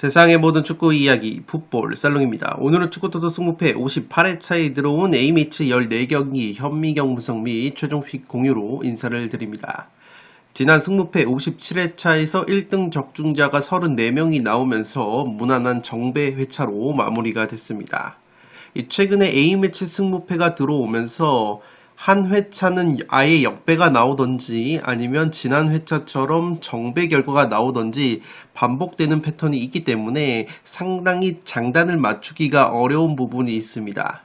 세상의 모든 축구 이야기 풋볼 살롱입니다. 오늘은 축구토토 승무패 58회 차에 들어온 A매치 14경기 현미경 분석 및 최종 픽 공유로 인사를 드립니다. 지난 승무패 57회차에서 1등 적중자가 34명이 나오면서 무난한 정배 회차로 마무리가 됐습니다. 이 최근에 A매치 승무패가 들어오면서 한 회차는 아예 역배가 나오던지 아니면 지난 회차처럼 정배 결과가 나오던지 반복되는 패턴이 있기 때문에 상당히 장단을 맞추기가 어려운 부분이 있습니다.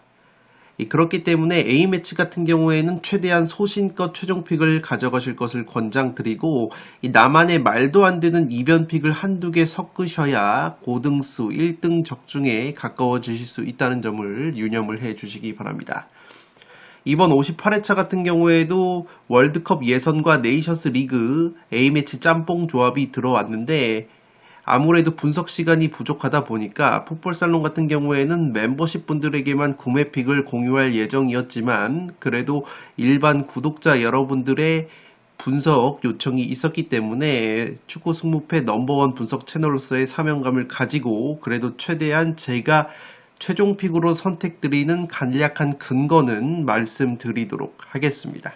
이 그렇기 때문에 A매치 같은 경우에는 최대한 소신껏 최종픽을 가져가실 것을 권장드리고 이 나만의 말도 안 되는 이변픽을 한두 개 섞으셔야 고등수 1등 적중에 가까워지실 수 있다는 점을 유념을 해 주시기 바랍니다. 이번 58회차 같은 경우에도 월드컵 예선과 네이션스 리그 A매치 짬뽕 조합이 들어왔는데 아무래도 분석 시간이 부족하다 보니까 풋볼살롱 같은 경우에는 멤버십 분들에게만 구매픽을 공유할 예정이었지만 그래도 일반 구독자 여러분들의 분석 요청이 있었기 때문에 축구 승무패 넘버원 분석 채널로서의 사명감을 가지고 그래도 최대한 제가 최종 픽으로 선택드리는 간략한 근거는 말씀드리도록 하겠습니다.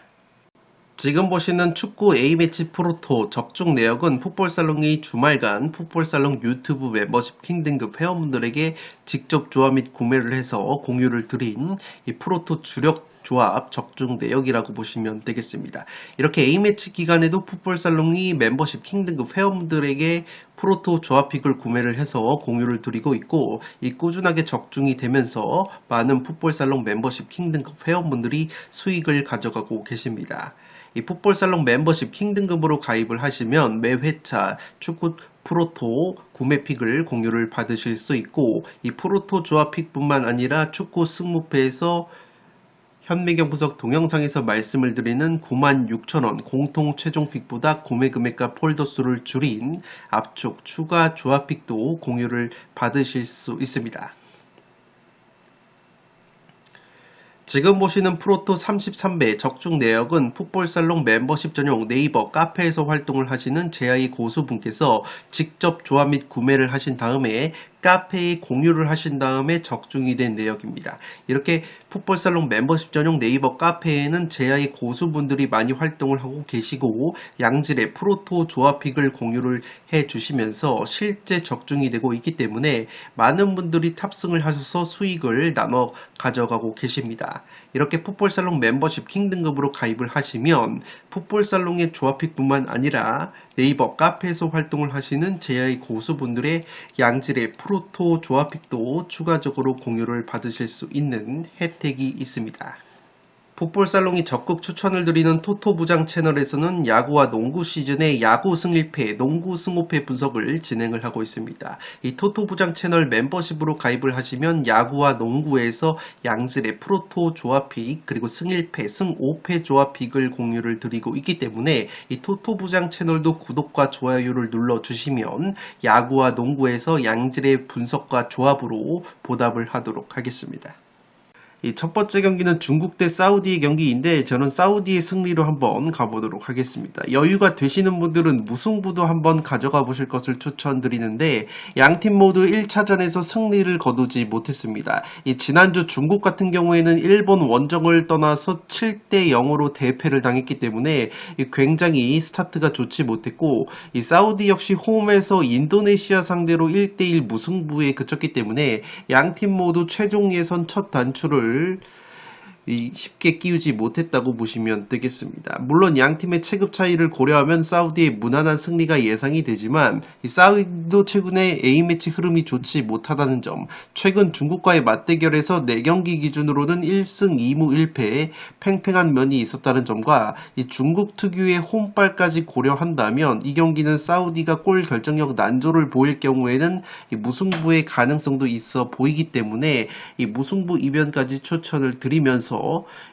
지금 보시는 축구 A매치 프로토 적중 내역은 풋볼살롱이 주말간 풋볼살롱 유튜브 멤버십 킹 등급 회원분들에게 직접 조합 및 구매를 해서 공유를 드린 이 프로토 주력 조합 적중 내역이라고 보시면 되겠습니다. 이렇게 A매치 기간에도 풋볼살롱이 멤버십 킹 등급 회원분들에게 프로토 조합픽을 구매를 해서 공유를 드리고 있고 이 꾸준하게 적중이 되면서 많은 풋볼살롱 멤버십 킹 등급 회원분들이 수익을 가져가고 계십니다. 이 풋볼살롱 멤버십 킹 등급으로 가입을 하시면 매 회차 축구 프로토 구매 픽을 공유를 받으실 수 있고 이 프로토 조합 픽뿐만 아니라 축구 승무패에서 현미경 분석 동영상에서 말씀을 드리는 96,000원 공통 최종 픽보다 구매 금액과 폴더 수를 줄인 압축 추가 조합 픽도 공유를 받으실 수 있습니다. 지금 보시는 프로토 33배 적중 내역은 풋볼살롱 멤버십 전용 네이버 카페에서 활동을 하시는 제아이 고수분께서 직접 조합 및 구매를 하신 다음에 카페에 공유를 하신 다음에 적중이 된 내역입니다. 이렇게 풋볼살롱 멤버십 전용 네이버 카페에는 제아이 고수분들이 많이 활동을 하고 계시고 양질의 프로토 조합픽을 공유를 해 주시면서 실제 적중이 되고 있기 때문에 많은 분들이 탑승을 하셔서 수익을 나눠 가져가고 계십니다. 이렇게 풋볼살롱 멤버십 킹 등급으로 가입을 하시면 풋볼살롱의 조합픽뿐만 아니라 네이버 카페에서 활동을 하시는 제아이 고수분들의 양질의 프로 토 조합픽도 추가적으로 공유를 받으실 수 있는 혜택이 있습니다. 풋볼살롱이 적극 추천을 드리는 토토부장 채널에서는 야구와 농구 시즌의 야구 승일패, 농구 승호패 분석을 진행을 하고 있습니다. 이 토토부장 채널 멤버십으로 가입을 하시면 야구와 농구에서 양질의 프로토 조합픽 그리고 승일패, 승5패 조합픽을 공유를 드리고 있기 때문에 이 토토부장 채널도 구독과 좋아요를 눌러주시면 야구와 농구에서 양질의 분석과 조합으로 보답을 하도록 하겠습니다. 이 첫 번째 경기는 중국 대 사우디의 경기인데 저는 사우디의 승리로 한번 가보도록 하겠습니다. 여유가 되시는 분들은 무승부도 한번 가져가 보실 것을 추천드리는데 양 팀 모두 1차전에서 승리를 거두지 못했습니다. 이 지난주 중국 같은 경우에는 일본 원정을 떠나서 7대 0으로 대패를 당했기 때문에 굉장히 스타트가 좋지 못했고 이 사우디 역시 홈에서 인도네시아 상대로 1대1 무승부에 그쳤기 때문에 양 팀 모두 최종 예선 첫 단추를 것을 쉽게 끼우지 못했다고 보시면 되겠습니다. 물론 양 팀의 체급 차이를 고려하면 사우디의 무난한 승리가 예상이 되지만 사우디도 최근에 A매치 흐름이 좋지 못하다는 점, 최근 중국과의 맞대결에서 4경기 기준으로는 1승 2무 1패 팽팽한 면이 있었다는 점과 중국 특유의 홈발까지 고려한다면 이 경기는 사우디가 골 결정력 난조를 보일 경우에는 무승부의 가능성도 있어 보이기 때문에 무승부 이변까지 추천을 드리면서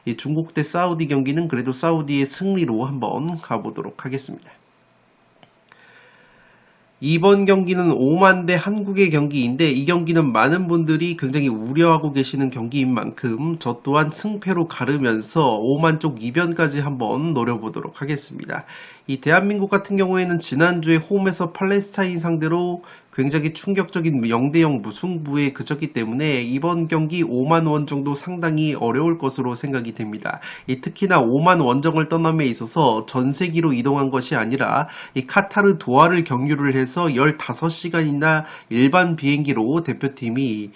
이 중국 대 사우디 경기는 그래도 사우디의 승리로 한번 가보도록 하겠습니다. 이번 경기는 오만 대 한국의 경기인데 이 경기는 많은 분들이 굉장히 우려하고 계시는 경기인 만큼 저 또한 승패로 가르면서 오만 쪽 이변까지 한번 노려보도록 하겠습니다. 이 대한민국 같은 경우에는 지난주에 홈에서 팔레스타인 상대로 굉장히 충격적인 0대0 무승부에 그쳤기 때문에 이번 경기 5만 원 정도 상당히 어려울 것으로 생각이 됩니다. 이 특히나 5만 원정을 떠남에 있어서 전세기로 이동한 것이 아니라 이 카타르 도하를 경유를 해서 15시간이나 일반 비행기로 대표팀이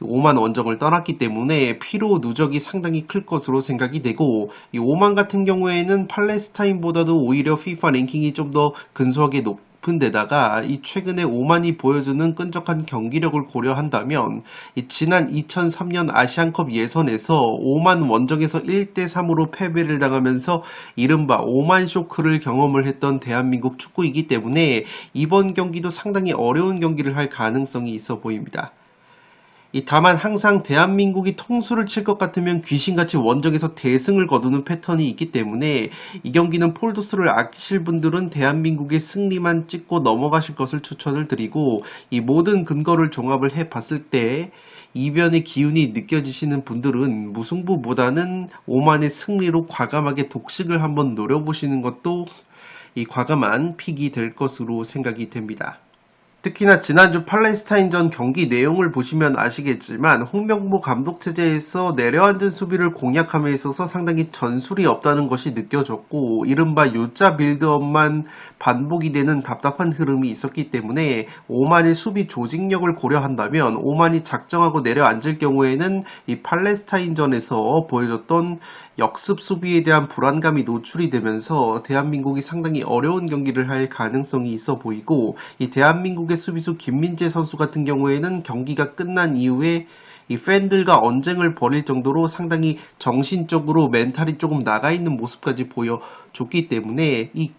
5만 원정을 떠났기 때문에 피로 누적이 상당히 클 것으로 생각이 되고 이 5만 같은 경우에는 팔레스타인보다도 오히려 FIFA 랭킹이 좀 더 근소하게 높 은 데다가 이 최근에 오만이 보여주는 끈적한 경기력을 고려한다면 이 지난 2003년 아시안컵 예선에서 오만 원정에서 1대3으로 패배를 당하면서 이른바 오만 쇼크를 경험을 했던 대한민국 축구이기 때문에 이번 경기도 상당히 어려운 경기를 할 가능성이 있어 보입니다. 이 다만 항상 대한민국이 통수를 칠 것 같으면 귀신같이 원정에서 대승을 거두는 패턴이 있기 때문에 이 경기는 폴도스를 아끼실 분들은 대한민국의 승리만 찍고 넘어가실 것을 추천을 드리고 이 모든 근거를 종합을 해 봤을 때 이변의 기운이 느껴지시는 분들은 무승부보다는 오만의 승리로 과감하게 독식을 한번 노려보시는 것도 이 과감한 픽이 될 것으로 생각이 됩니다. 특히나 지난주 팔레스타인전 경기 내용을 보시면 아시겠지만 홍명보 감독 체제에서 내려앉은 수비를 공략함에 있어서 상당히 전술이 없다는 것이 느껴졌고 이른바 U자 빌드업만 반복이 되는 답답한 흐름이 있었기 때문에 오만의 수비 조직력을 고려한다면 오만이 작정하고 내려앉을 경우에는 이 팔레스타인전에서 보여줬던 역습 수비에 대한 불안감이 노출이 되면서 대한민국이 상당히 어려운 경기를 할 가능성이 있어 보이고 이 대한민국의 수비수 김민재 선수 같은 경우에는 경기가 끝난 이후에 이 팬들과 언쟁을 벌일 정도로 상당히 정신적으로 멘탈이 조금 나가 있는 모습까지 보여줬기 때문에 이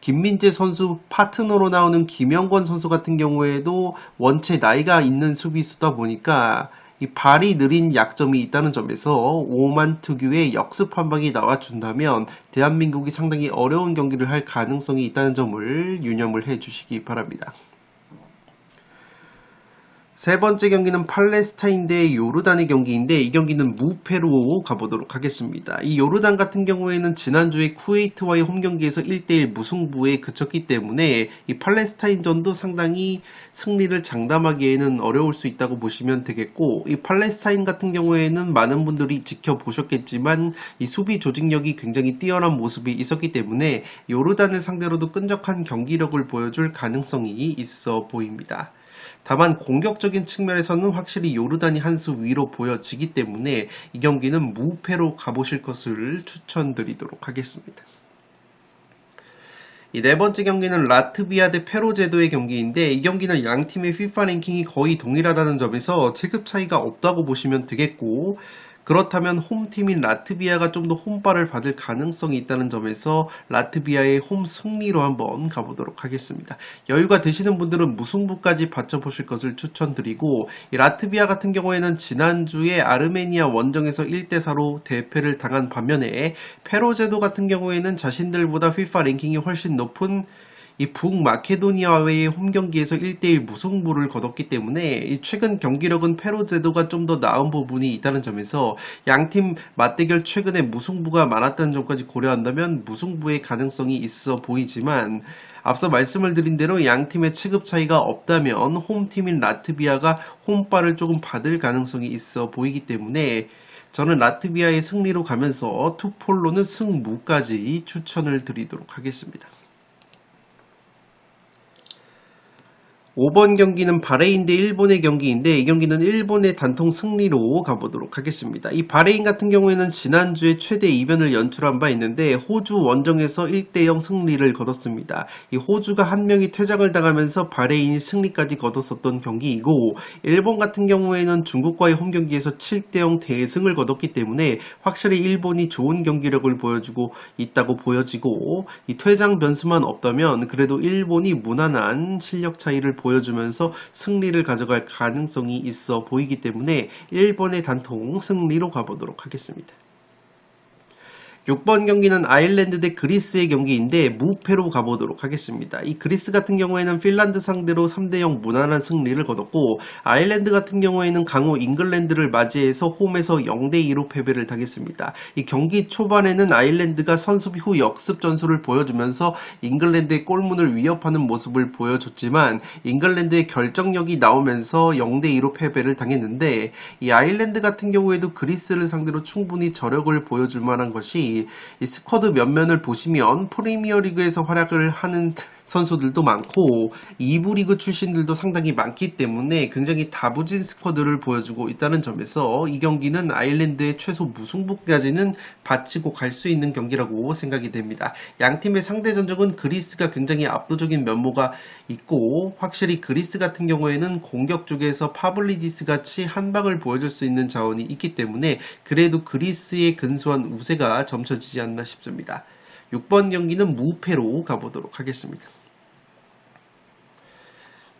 김민재 선수 파트너로 나오는 김영권 선수 같은 경우에도 원체 나이가 있는 수비수다 보니까 이 발이 느린 약점이 있다는 점에서 오만 특유의 역습 한 방이 나와준다면 대한민국이 상당히 어려운 경기를 할 가능성이 있다는 점을 유념을 해 주시기 바랍니다. 세 번째 경기는 팔레스타인 대 요르단의 경기인데 이 경기는 무패로 가보도록 하겠습니다. 이 요르단 같은 경우에는 지난주에 쿠웨이트와의 홈 경기에서 1대1 무승부에 그쳤기 때문에 이 팔레스타인전도 상당히 승리를 장담하기에는 어려울 수 있다고 보시면 되겠고 이 팔레스타인 같은 경우에는 많은 분들이 지켜보셨겠지만 이 수비 조직력이 굉장히 뛰어난 모습이 있었기 때문에 요르단을 상대로도 끈적한 경기력을 보여줄 가능성이 있어 보입니다. 다만 공격적인 측면에서는 확실히 요르단이 한 수 위로 보여지기 때문에 이 경기는 무패로 가보실 것을 추천드리도록 하겠습니다. 이네 번째 경기는 라트비아 대 페로제도의 경기인데 이 경기는 양 팀의 FIFA 랭킹이 거의 동일하다는 점에서 체급 차이가 없다고 보시면 되겠고 그렇다면 홈팀인 라트비아가 좀 더 홈발을 받을 가능성이 있다는 점에서 라트비아의 홈 승리로 한번 가보도록 하겠습니다. 여유가 되시는 분들은 무승부까지 받쳐보실 것을 추천드리고 라트비아 같은 경우에는 지난주에 아르메니아 원정에서 1대4로 대패를 당한 반면에 페로제도 같은 경우에는 자신들보다 FIFA 랭킹이 훨씬 높은 이 북마케도니아와의 홈 경기에서 1대1 무승부를 거뒀기 때문에 최근 경기력은 페로 제도가 좀 더 나은 부분이 있다는 점에서 양팀 맞대결 최근에 무승부가 많았다는 점까지 고려한다면 무승부의 가능성이 있어 보이지만 앞서 말씀을 드린 대로 양팀의 체급 차이가 없다면 홈팀인 라트비아가 홈발을 조금 받을 가능성이 있어 보이기 때문에 저는 라트비아의 승리로 가면서 투폴로는 승무까지 추천을 드리도록 하겠습니다. 5번 경기는 바레인 대 일본의 경기인데 이 경기는 일본의 단통 승리로 가보도록 하겠습니다. 이 바레인 같은 경우에는 지난주에 최대 이변을 연출한 바 있는데 호주 원정에서 1대0 승리를 거뒀습니다. 이 호주가 한 명이 퇴장을 당하면서 바레인이 승리까지 거뒀었던 경기이고 일본 같은 경우에는 중국과의 홈 경기에서 7대0 대승을 거뒀기 때문에 확실히 일본이 좋은 경기력을 보여주고 있다고 보여지고 이 퇴장 변수만 없다면 그래도 일본이 무난한 실력 차이를 보여주면서 승리를 가져갈 가능성이 있어 보이기 때문에 일본의 단통 승리로 가보도록 하겠습니다. 6번 경기는 아일랜드 대 그리스의 경기인데 무패로 가보도록 하겠습니다. 이 그리스 같은 경우에는 핀란드 상대로 3대0 무난한 승리를 거뒀고 아일랜드 같은 경우에는 강호 잉글랜드를 맞이해서 홈에서 0대2로 패배를 당했습니다. 이 경기 초반에는 아일랜드가 선수비 후 역습 전술을 보여주면서 잉글랜드의 골문을 위협하는 모습을 보여줬지만 잉글랜드의 결정력이 나오면서 0대2로 패배를 당했는데 이 아일랜드 같은 경우에도 그리스를 상대로 충분히 저력을 보여줄 만한 것이 이 스쿼드 면면을 보시면 프리미어 리그에서 활약을 하는 선수들도 많고 2부 리그 출신들도 상당히 많기 때문에 굉장히 다부진 스쿼드를 보여주고 있다는 점에서 이 경기는 아일랜드의 최소 무승부까지는 바치고 갈 수 있는 경기라고 생각이 됩니다. 양 팀의 상대 전적은 그리스가 굉장히 압도적인 면모가 있고 확실히 그리스 같은 경우에는 공격 쪽에서 파블리디스 같이 한 방을 보여줄 수 있는 자원이 있기 때문에 그래도 그리스의 근소한 우세가 점 쳐지지 않나 싶습니다. 6번 경기는 무패로 가보도록 하겠습니다.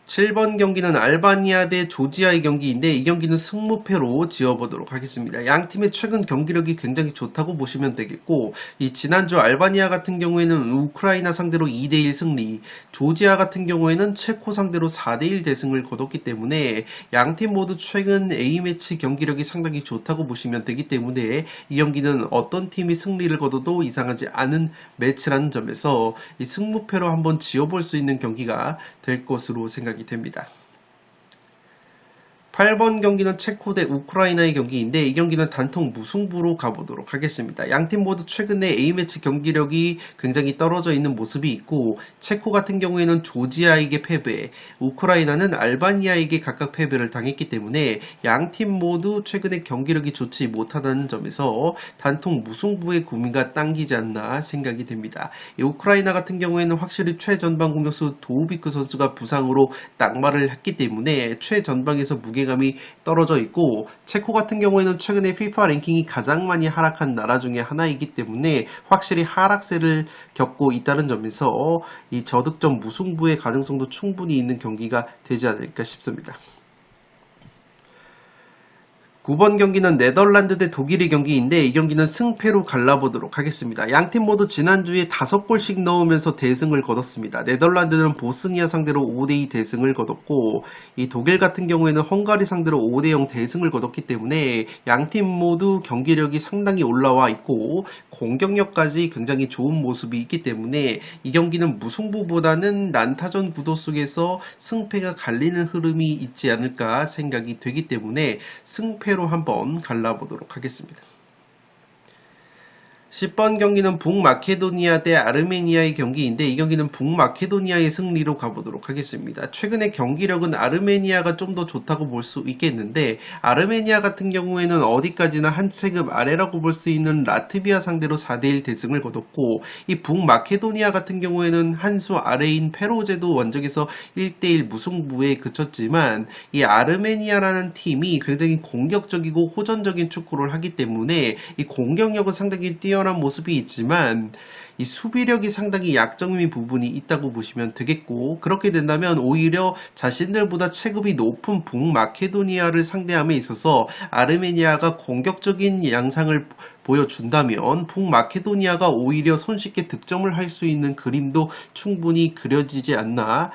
7번 경기는 알바니아 대 조지아의 경기인데 이 경기는 승무패로 지어보도록 하겠습니다. 양 팀의 최근 경기력이 굉장히 좋다고 보시면 되겠고 이 지난주 알바니아 같은 경우에는 우크라이나 상대로 2대1 승리, 조지아 같은 경우에는 체코 상대로 4대1 대승을 거뒀기 때문에 양 팀 모두 최근 A매치 경기력이 상당히 좋다고 보시면 되기 때문에 이 경기는 어떤 팀이 승리를 거둬도 이상하지 않은 매치라는 점에서 이 승무패로 한번 지어볼 수 있는 경기가 될 것으로 생각 이 됩니다. 8번 경기는 체코 대 우크라이나의 경기인데 이 경기는 단통 무승부로 가보도록 하겠습니다. 양팀 모두 최근에 A매치 경기력이 굉장히 떨어져 있는 모습이 있고 체코 같은 경우에는 조지아에게 패배, 우크라이나는 알바니아에게 각각 패배를 당했기 때문에 양팀 모두 최근에 경기력이 좋지 못하다는 점에서 단통 무승부의 구미가 당기지 않나 생각이 됩니다. 우크라이나 같은 경우에는 확실히 최전방 공격수 도우비크 선수가 부상으로 낙마를 했기 때문에 최전방에서 무게 무게감이 떨어져 있고 체코 같은 경우에는 최근에 FIFA 랭킹이 가장 많이 하락한 나라 중에 하나이기 때문에 확실히 하락세를 겪고 있다는 점에서 이 저득점 무승부의 가능성도 충분히 있는 경기가 되지 않을까 싶습니다. 9번 경기는 네덜란드 대 독일의 경기인데 이 경기는 승패로 갈라보도록 하겠습니다. 양팀 모두 지난주에 5골씩 넣으면서 대승을 거뒀습니다. 네덜란드는 보스니아 상대로 5대2 대승을 거뒀고 이 독일 같은 경우에는 헝가리 상대로 5대0 대승을 거뒀기 때문에 양팀 모두 경기력이 상당히 올라와 있고 공격력까지 굉장히 좋은 모습이 있기 때문에 이 경기는 무승부보다는 난타전 구도 속에서 승패가 갈리는 흐름이 있지 않을까 생각이 되기 때문에 승패 상태로 한번 갈라보도록 하겠습니다. 10번 경기는 북마케도니아 대 아르메니아의 경기인데 이 경기는 북마케도니아의 승리로 가보도록 하겠습니다. 최근의 경기력은 아르메니아가 좀 더 좋다고 볼 수 있겠는데 아르메니아 같은 경우에는 어디까지나 한 체급 아래라고 볼 수 있는 라트비아 상대로 4대1 대승을 거뒀고 이 북마케도니아 같은 경우에는 한 수 아래인 페로제도 원정에서 1대1 무승부에 그쳤지만 이 아르메니아라는 팀이 굉장히 공격적이고 호전적인 축구를 하기 때문에 이 공격력은 상당히 뛰어 뛰어난 모습이 있지만 이 수비력이 상당히 약점인 부분이 있다고 보시면 되겠고 그렇게 된다면 오히려 자신들보다 체급이 높은 북마케도니아를 상대함에 있어서 아르메니아가 공격적인 양상을 보여준다면 북마케도니아가 오히려 손쉽게 득점을 할 수 있는 그림도 충분히 그려지지 않나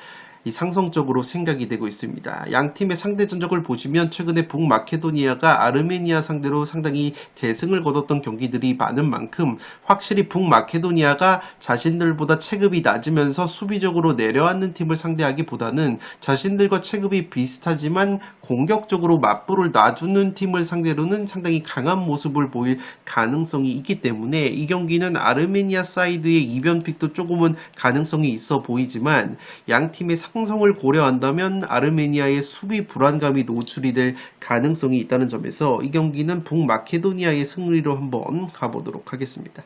이 상성적으로 생각이 되고 있습니다. 양 팀의 상대 전적을 보시면 최근에 북마케도니아가 아르메니아 상대로 상당히 대승을 거뒀던 경기들이 많은 만큼 확실히 북마케도니아가 자신들보다 체급이 낮으면서 수비적으로 내려앉는 팀을 상대하기보다는 자신들과 체급이 비슷하지만 공격적으로 맞불을 놔주는 팀을 상대로는 상당히 강한 모습을 보일 가능성이 있기 때문에 이 경기는 아르메니아 사이드의 이변픽도 조금은 가능성이 있어 보이지만 양 팀의 상성을 고려한다면 아르메니아의 수비 불안감이 노출이 될 가능성이 있다는 점에서 이 경기는 북마케도니아의 승리로 한번 가보도록 하겠습니다.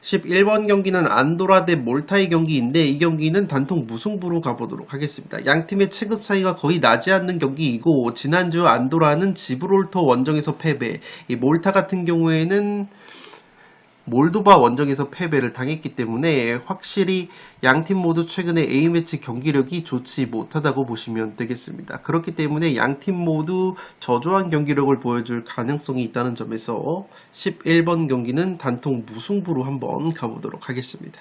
11번 경기는 안도라 대 몰타의 경기인데 이 경기는 단통 무승부로 가보도록 하겠습니다. 양 팀의 체급 차이가 거의 나지 않는 경기이고 지난주 안도라는 지브롤터 원정에서 패배, 이 몰타 같은 경우에는 몰도바 원정에서 패배를 당했기 때문에 확실히 양팀 모두 최근에 A매치 경기력이 좋지 못하다고 보시면 되겠습니다. 그렇기 때문에 양팀 모두 저조한 경기력을 보여줄 가능성이 있다는 점에서 11번 경기는 단통 무승부로 한번 가보도록 하겠습니다.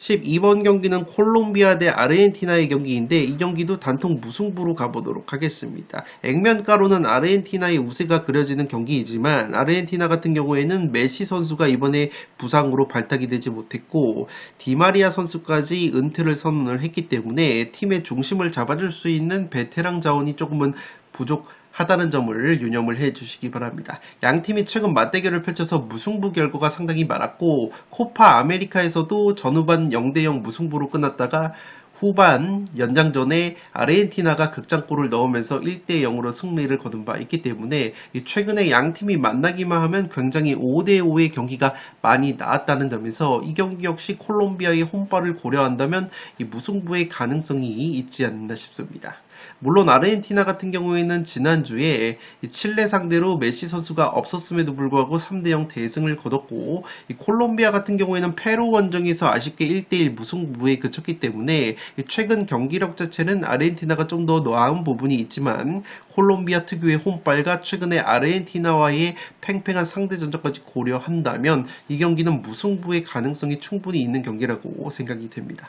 12번 경기는 콜롬비아 대 아르헨티나의 경기인데 이 경기도 단통 무승부로 가보도록 하겠습니다. 액면가로는 아르헨티나의 우세가 그려지는 경기이지만 아르헨티나 같은 경우에는 메시 선수가 이번에 부상으로 발탁이 되지 못했고 디마리아 선수까지 은퇴를 선언을 했기 때문에 팀의 중심을 잡아줄 수 있는 베테랑 자원이 조금은 부족 하다는 점을 유념을 해 주시기 바랍니다. 양 팀이 최근 맞대결을 펼쳐서 무승부 결과가 상당히 많았고 코파 아메리카에서도 전후반 0대0 무승부로 끝났다가 후반 연장전에 아르헨티나가 극장골을 넣으면서 1대0으로 승리를 거둔 바 있기 때문에 최근에 양 팀이 만나기만 하면 굉장히 5대5의 경기가 많이 나왔다는 점에서 이 경기 역시 콜롬비아의 홈발을 고려한다면 이 무승부의 가능성이 있지 않나 싶습니다. 물론 아르헨티나 같은 경우에는 지난주에 칠레 상대로 메시 선수가 없었음에도 불구하고 3대0 대승을 거뒀고 콜롬비아 같은 경우에는 페루 원정에서 아쉽게 1대1 무승부에 그쳤기 때문에 최근 경기력 자체는 아르헨티나가 좀 더 나은 부분이 있지만 콜롬비아 특유의 홈발과 최근에 아르헨티나와의 팽팽한 상대 전적까지 고려한다면 이 경기는 무승부의 가능성이 충분히 있는 경기라고 생각이 됩니다.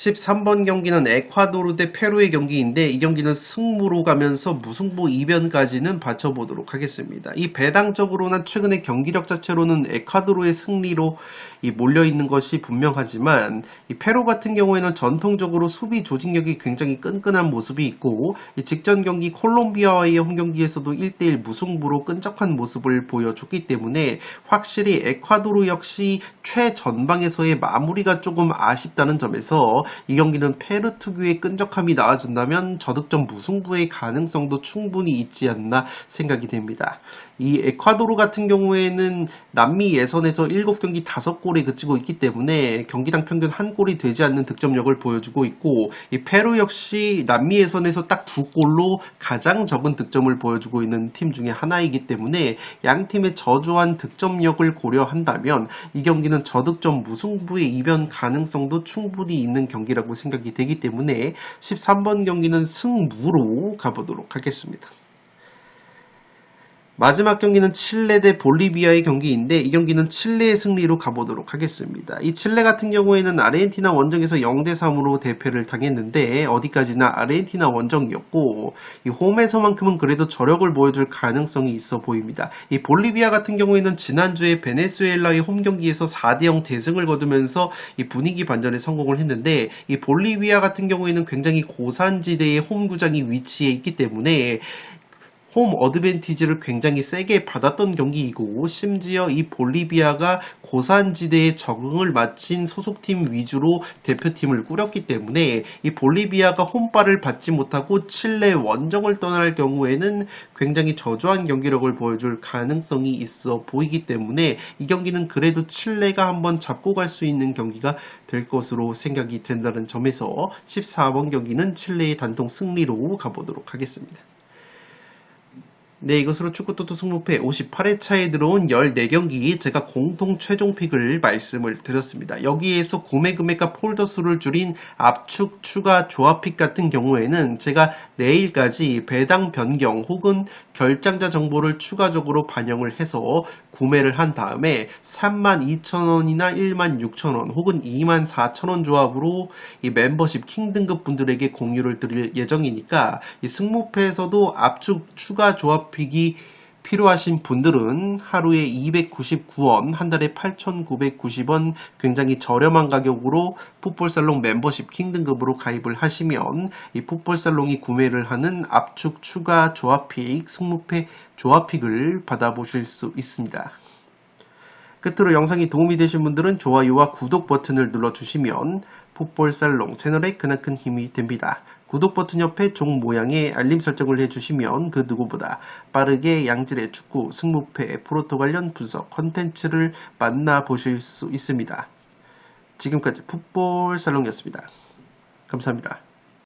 13번 경기는 에콰도르 대 페루의 경기인데 이 경기는 승무로 가면서 무승부 이변까지는 받쳐보도록 하겠습니다. 이 배당적으로는 최근의 경기력 자체로는 에콰도르의 승리로 몰려있는 것이 분명하지만 이 페루 같은 경우에는 전통적으로 수비 조직력이 굉장히 끈끈한 모습이 있고 직전 경기 콜롬비아와의 홈 경기에서도 1대1 무승부로 끈적한 모습을 보여줬기 때문에 확실히 에콰도르 역시 최전방에서의 마무리가 조금 아쉽다는 점에서 이 경기는 페르 특유의 끈적함이 나와준다면 저득점 무승부의 가능성도 충분히 있지 않나 생각이 됩니다. 이 에콰도르 같은 경우에는 남미 예선에서 7경기 5골에 그치고 있기 때문에 경기당 평균 한 골이 되지 않는 득점력을 보여주고 있고 이 페루 역시 남미 예선에서 딱 두 골로 가장 적은 득점을 보여주고 있는 팀 중에 하나이기 때문에 양 팀의 저조한 득점력을 고려한다면 이 경기는 저득점 무승부의 이변 가능성도 충분히 있는 경기 경기라고 생각이 되기 때문에 13번 경기는 승무로 가보도록 하겠습니다. 마지막 경기는 칠레 대 볼리비아의 경기인데 이 경기는 칠레의 승리로 가보도록 하겠습니다. 이 칠레 같은 경우에는 아르헨티나 원정에서 0대 3으로 대패를 당했는데 어디까지나 아르헨티나 원정이었고 이 홈에서만큼은 그래도 저력을 보여줄 가능성이 있어 보입니다. 이 볼리비아 같은 경우에는 지난주에 베네수엘라의 홈 경기에서 4대 0 대승을 거두면서 이 분위기 반전에 성공을 했는데 이 볼리비아 같은 경우에는 굉장히 고산지대의 홈 구장이 위치해 있기 때문에 홈 어드밴티지를 굉장히 세게 받았던 경기이고 심지어 이 볼리비아가 고산지대에 적응을 마친 소속팀 위주로 대표팀을 꾸렸기 때문에 이 볼리비아가 홈발을 받지 못하고 칠레 원정을 떠날 경우에는 굉장히 저조한 경기력을 보여줄 가능성이 있어 보이기 때문에 이 경기는 그래도 칠레가 한번 잡고 갈 수 있는 경기가 될 것으로 생각이 된다는 점에서 14번 경기는 칠레의 단통 승리로 가보도록 하겠습니다. 네, 이것으로 축구토토 승무패 58회차에 들어온 14경기 제가 공통 최종 픽을 말씀을 드렸습니다. 여기에서 구매 금액과 폴더 수를 줄인 압축 추가 조합픽 같은 경우에는 제가 내일까지 배당 변경 혹은 결장자 정보를 추가적으로 반영을 해서 구매를 한 다음에 32,000원이나 16,000원 혹은 24,000원 조합으로 이 멤버십 킹 등급 분들에게 공유를 드릴 예정이니까 이 승무패에서도 압축 추가 조합 픽이 필요하신 분들은 하루에 299원, 한 달에 8,990원 굉장히 저렴한 가격으로 풋볼살롱 멤버십 킹 등급으로 가입을 하시면 이 풋볼살롱이 구매를 하는 압축 추가 조합픽, 승무패 조합픽을 받아보실 수 있습니다. 끝으로 영상이 도움이 되신 분들은 좋아요와 구독 버튼을 눌러주시면 풋볼살롱 채널에 그나큰 힘이 됩니다. 구독 버튼 옆에 종 모양의 알림 설정을 해주시면 그 누구보다 빠르게 양질의 축구, 승무패, 프로토 관련 분석 컨텐츠를 만나보실 수 있습니다. 지금까지 풋볼 살롱이었습니다. 감사합니다.